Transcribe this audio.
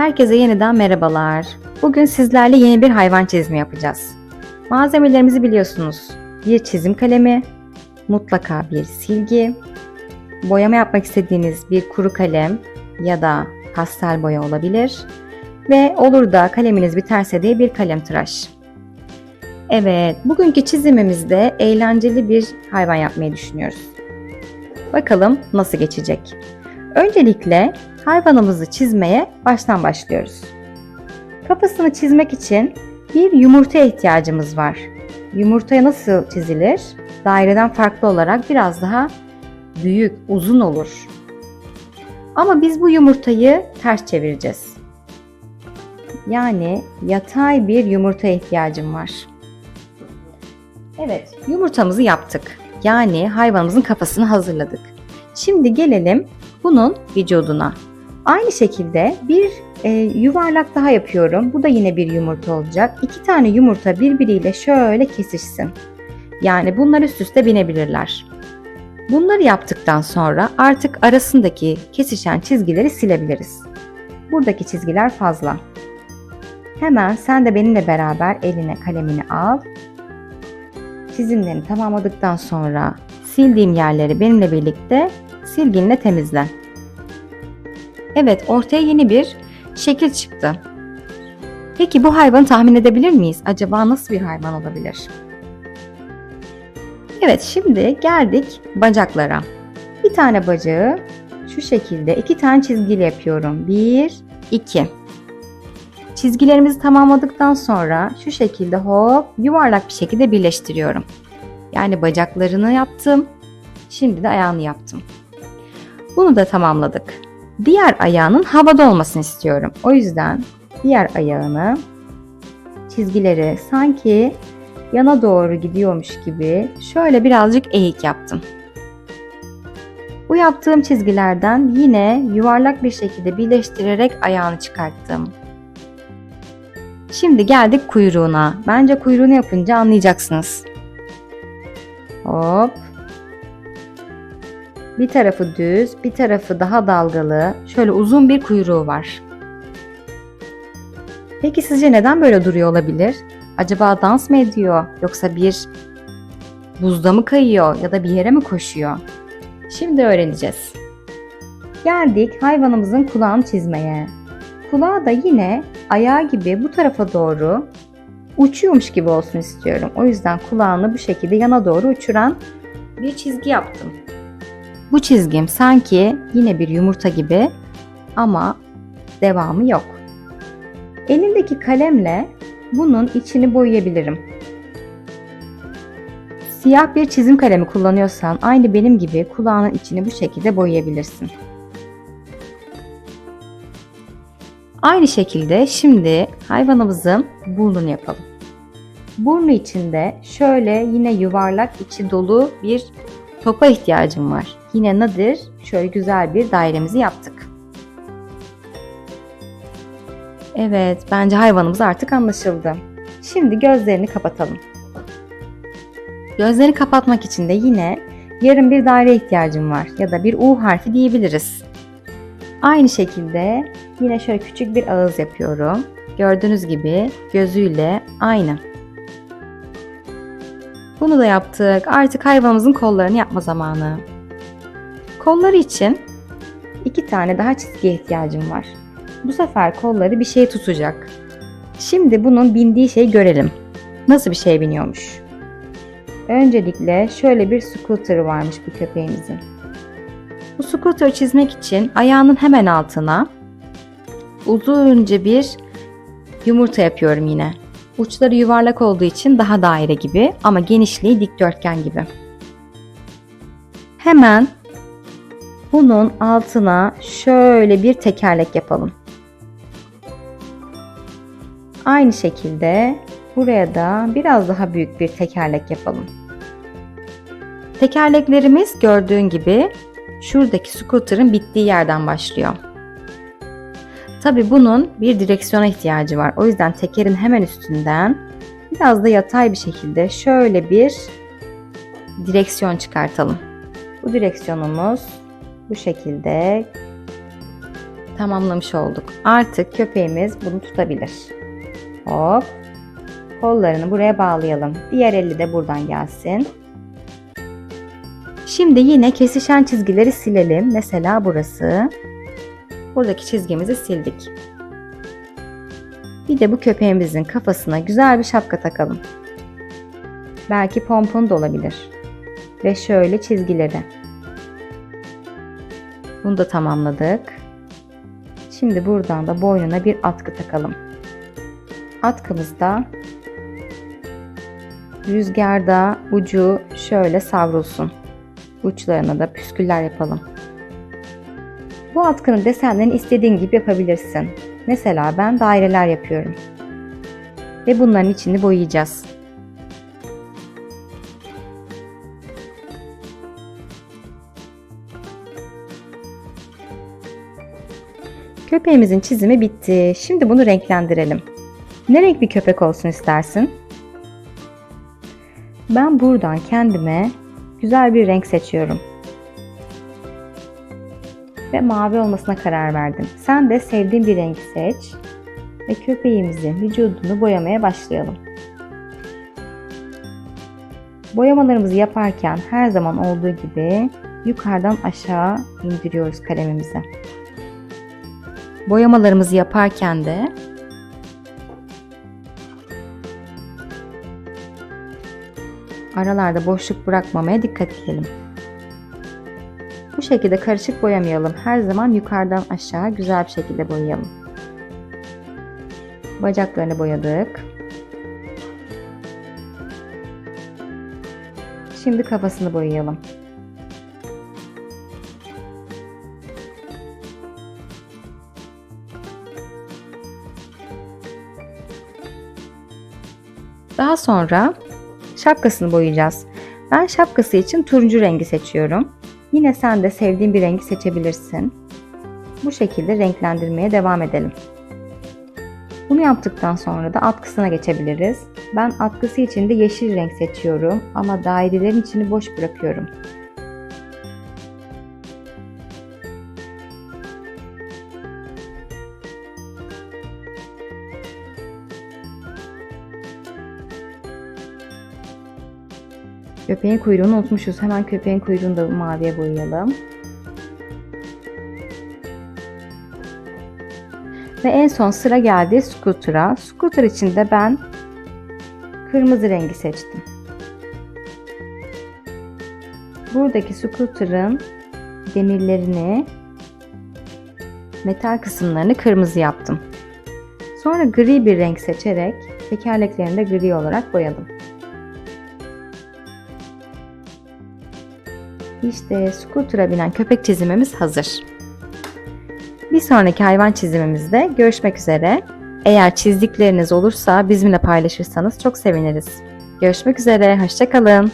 Herkese yeniden merhabalar. Bugün sizlerle yeni bir hayvan çizimi yapacağız. Malzemelerimizi biliyorsunuz. Bir çizim kalemi, mutlaka bir silgi, boyama yapmak istediğiniz bir kuru kalem ya da pastel boya olabilir ve olur da kaleminiz biterse de bir kalem tıraş. Evet, bugünkü çizimimizde eğlenceli bir hayvan yapmayı düşünüyoruz. Bakalım nasıl geçecek. Öncelikle hayvanımızı çizmeye baştan başlıyoruz. Kafasını çizmek için bir yumurtaya ihtiyacımız var. Yumurtaya nasıl çizilir? Daireden farklı olarak biraz daha büyük, uzun olur. Ama biz bu yumurtayı ters çevireceğiz. Yani yatay bir yumurtaya ihtiyacım var. Evet, yumurtamızı yaptık. Yani hayvanımızın kafasını hazırladık. Şimdi gelelim bunun vücuduna. Aynı şekilde bir e, yuvarlak daha yapıyorum. Bu da yine bir yumurta olacak. İki tane yumurta birbiriyle şöyle kesişsin. Yani bunlar üst üste binebilirler. Bunları yaptıktan sonra artık arasındaki kesişen çizgileri silebiliriz. Buradaki çizgiler fazla. Hemen sen de benimle beraber eline kalemini al. Çizimlerini tamamladıktan sonra sildiğim yerleri benimle birlikte silginle temizle. Evet, ortaya yeni bir şekil çıktı. Peki bu hayvanı tahmin edebilir miyiz? Acaba nasıl bir hayvan olabilir? Evet, şimdi geldik bacaklara. Bir tane bacağı şu şekilde iki tane çizgiyle yapıyorum. Bir, iki. Çizgilerimizi tamamladıktan sonra şu şekilde hop yuvarlak bir şekilde birleştiriyorum. Yani bacaklarını yaptım. Şimdi de ayağını yaptım. Bunu da tamamladık. Diğer ayağının havada olmasını istiyorum. O yüzden diğer ayağını çizgileri sanki yana doğru gidiyormuş gibi şöyle birazcık eğik yaptım. Bu yaptığım çizgilerden yine yuvarlak bir şekilde birleştirerek ayağını çıkarttım. Şimdi geldik kuyruğuna. Bence kuyruğunu yapınca anlayacaksınız. Hop. Bir tarafı düz, bir tarafı daha dalgalı. Şöyle uzun bir kuyruğu var. Peki sizce neden böyle duruyor olabilir? Acaba dans mı ediyor yoksa bir buzda mı kayıyor ya da bir yere mi koşuyor? Şimdi öğreneceğiz. Geldik hayvanımızın kulağını çizmeye. Kulağı da yine ayağı gibi bu tarafa doğru uçuyormuş gibi olsun istiyorum. O yüzden kulağını bu şekilde yana doğru uçuran bir çizgi yaptım. Bu çizgim sanki yine bir yumurta gibi ama devamı yok. Elindeki kalemle bunun içini boyayabilirim. Siyah bir çizim kalemi kullanıyorsan aynı benim gibi kulağının içini bu şekilde boyayabilirsin. Aynı şekilde şimdi hayvanımızın burnunu yapalım. Burnu içinde şöyle yine yuvarlak içi dolu bir topa ihtiyacım var. Yine nadir şöyle güzel bir dairemizi yaptık. Evet bence hayvanımız artık anlaşıldı. Şimdi gözlerini kapatalım. Gözleri kapatmak için de yine yarım bir daire ihtiyacım var ya da bir U harfi diyebiliriz. Aynı şekilde yine şöyle küçük bir ağız yapıyorum. Gördüğünüz gibi gözüyle aynı. Bunu da yaptık. Artık hayvanımızın kollarını yapma zamanı. Kolları için iki tane daha çizgiye ihtiyacım var. Bu sefer kolları bir şey tutacak. Şimdi bunun bindiği şeyi görelim. Nasıl bir şey biniyormuş? Öncelikle şöyle bir scooter varmış bu köpeğimizin. Bu scooter çizmek için ayağının hemen altına uzunca bir yumurta yapıyorum yine. Uçları yuvarlak olduğu için daha daire gibi ama genişliği dikdörtgen gibi. Hemen bunun altına şöyle bir tekerlek yapalım. Aynı şekilde buraya da biraz daha büyük bir tekerlek yapalım. Tekerleklerimiz gördüğün gibi şuradaki scooter'ın bittiği yerden başlıyor. Tabi bunun bir direksiyona ihtiyacı var. O yüzden tekerin hemen üstünden biraz da yatay bir şekilde şöyle bir direksiyon çıkartalım. Bu direksiyonumuz bu şekilde tamamlamış olduk. Artık köpeğimiz bunu tutabilir. Hop. Kollarını buraya bağlayalım. Diğer eli de buradan gelsin. Şimdi yine kesişen çizgileri silelim. Mesela burası. Buradaki çizgimizi sildik. Bir de bu köpeğimizin kafasına güzel bir şapka takalım. Belki pompon da olabilir. Ve şöyle çizgileri. Bunu da tamamladık. Şimdi buradan da boynuna bir atkı takalım. Atkımızda rüzgarda ucu şöyle savrulsun. Uçlarına da püsküller yapalım. Bu atkının desenlerini istediğin gibi yapabilirsin. Mesela ben daireler yapıyorum. Ve bunların içini boyayacağız. Köpeğimizin çizimi bitti. Şimdi bunu renklendirelim. Ne renk bir köpek olsun istersin? Ben buradan kendime güzel bir renk seçiyorum. Ve mavi olmasına karar verdim. Sen de sevdiğin bir rengi seç ve köpeğimizin vücudunu boyamaya başlayalım. Boyamalarımızı yaparken her zaman olduğu gibi yukarıdan aşağı indiriyoruz kalemimizi. Boyamalarımızı yaparken de aralarda boşluk bırakmamaya dikkat edelim. Bu şekilde karışık boyamayalım. Her zaman yukarıdan aşağı güzel bir şekilde boyayalım. Bacaklarını boyadık. Şimdi kafasını boyayalım. Daha sonra şapkasını boyayacağız. Ben şapkası için turuncu rengi seçiyorum. Yine sen de sevdiğin bir rengi seçebilirsin. Bu şekilde renklendirmeye devam edelim. Bunu yaptıktan sonra da atkısına geçebiliriz. Ben atkısı için de yeşil renk seçiyorum ama dairelerin içini boş bırakıyorum. Köpeğin kuyruğunu unutmuşuz. Hemen köpeğin kuyruğunu da maviye boyayalım. Ve en son sıra geldi scooter'a. Scooter için de ben kırmızı rengi seçtim. Buradaki scooter'ın demirlerini metal kısımlarını kırmızı yaptım. Sonra gri bir renk seçerek tekerleklerini de gri olarak boyadım. İşte scooter'a binen köpek çizimimiz hazır. Bir sonraki hayvan çizimimizde görüşmek üzere. Eğer çizdikleriniz olursa bizimle paylaşırsanız çok seviniriz. Görüşmek üzere, hoşçakalın.